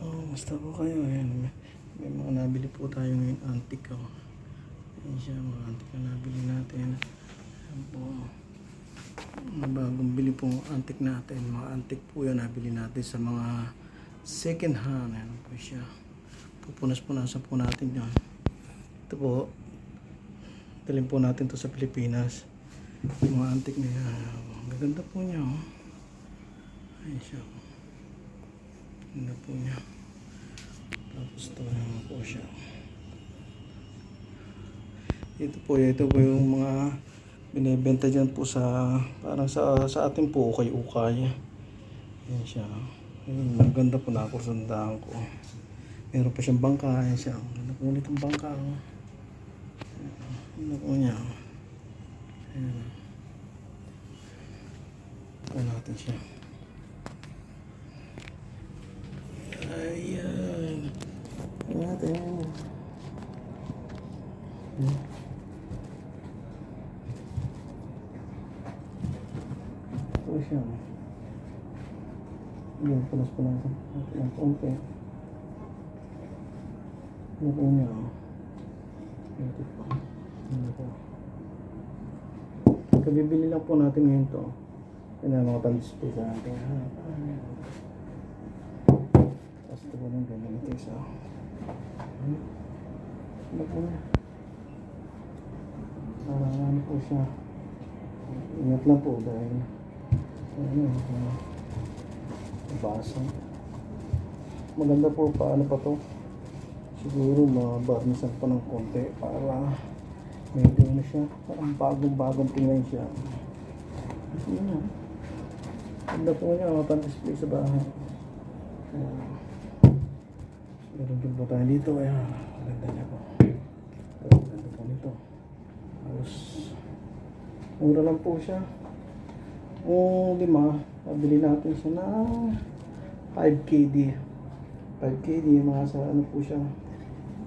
Oh, basta po kayo. Ayan, may, mga nabili po tayo ngayon antique. Oh. Ayan siya, mga antique na nabili natin. Ayan po. Bagong bili po antique natin. Mga antique po yan nabili natin sa mga second hand. Ayan po siya. Pupunas-punasan po natin yan. Ito po. Dalhin po natin to sa Pilipinas. Mga antique na yan. Ang gaganda po niya. Oh. Ayan siya. oh. Ganda po niya. Tapos ito naman po siya. Ito po, ito po yung mga binibenta dyan po sa, parang sa, sa atin po, ukay-ukay. Yan siya. Ayun, maganda po na kursundahan ko. Meron pa siyang bangka. Yan siya. Ganda po ulit ang bangka. Oh. Ganda po niya. Ayan. Ito natin siya. Ayan. Natin. Hmm. Ito siya. Yan, punas po natin. Yung konti. Ano po niya? oh. Ito po. Ano po. Kabibili lang po natin ngayon to. Yan ang mga pan-display sa ating harapan. Tapos ito po ng ganyan ito isa. Ano po niya? Parang ano po siya. Ingat lang po dahil ano, uh, basa. Maganda po paano pa to. Siguro mabarnisan pa ng konti para medyo ano siya. Parang bagong-bagong tingnan siya. Yun ah. Ganda po niya, mapan-display sa bahay. Ayan. Meron din po tayo dito. Ayan, ganda niya po. Ayan, ganda po nito. Tapos, mura lang po siya. Kung lima, pabili natin siya na 5KD. 5KD, mga sa ano po siya,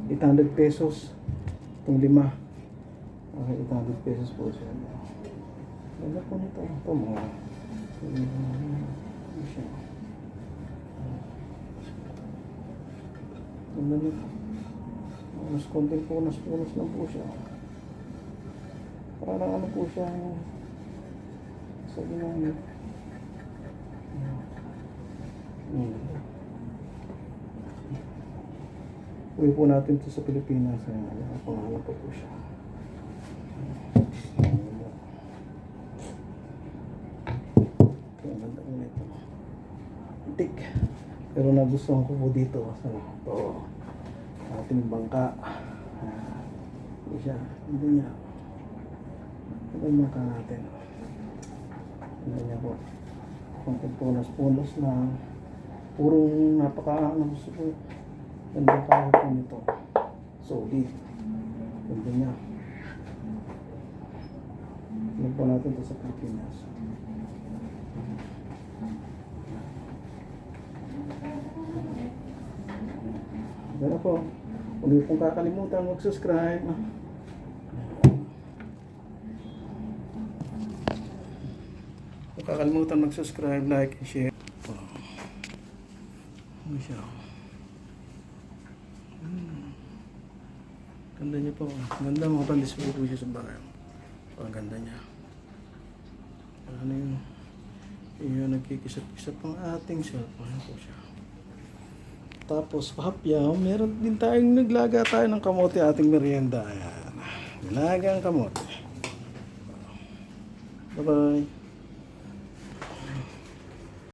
800 pesos. Itong lima. Okay, 800 pesos po siya. Ganda po nito. Ito mga, Ganda nito. Mas konting punas-punas lang po siya. Parang ano po siya. Sabi nga niya. Hmm. Uwi po natin ito sa Pilipinas. Ayan, pangalan pa po siya. Kaya ganda ko nito. Antik. Pero nagustuhan ko po dito sa ito. Ating bangka. Ah, Ito siya. Ito niya. Ito yung bangka natin. Ito niya po. Konting punas-punas na purong napaka ano gusto ko. Ganda kaya po nito. Solid. Ganda niya. Tingnan po natin ito sa Pilipinas. Po. Huwag niyo pong kakalimutan mag-subscribe. Huwag kakalimutan mag-subscribe, like, and share. Oh. Ano siya? Hmm. Ganda niya po. Ganda mga pandisplay po siya sa bahay. Ang ganda niya. Ano yun? Yung nagkikisap-kisap ang ating cellphone. Po siya. Tapos, hapyaw, meron din tayong naglaga tayo ng kamote ating merienda. Ayan. Nilaga ang kamote. Bye-bye.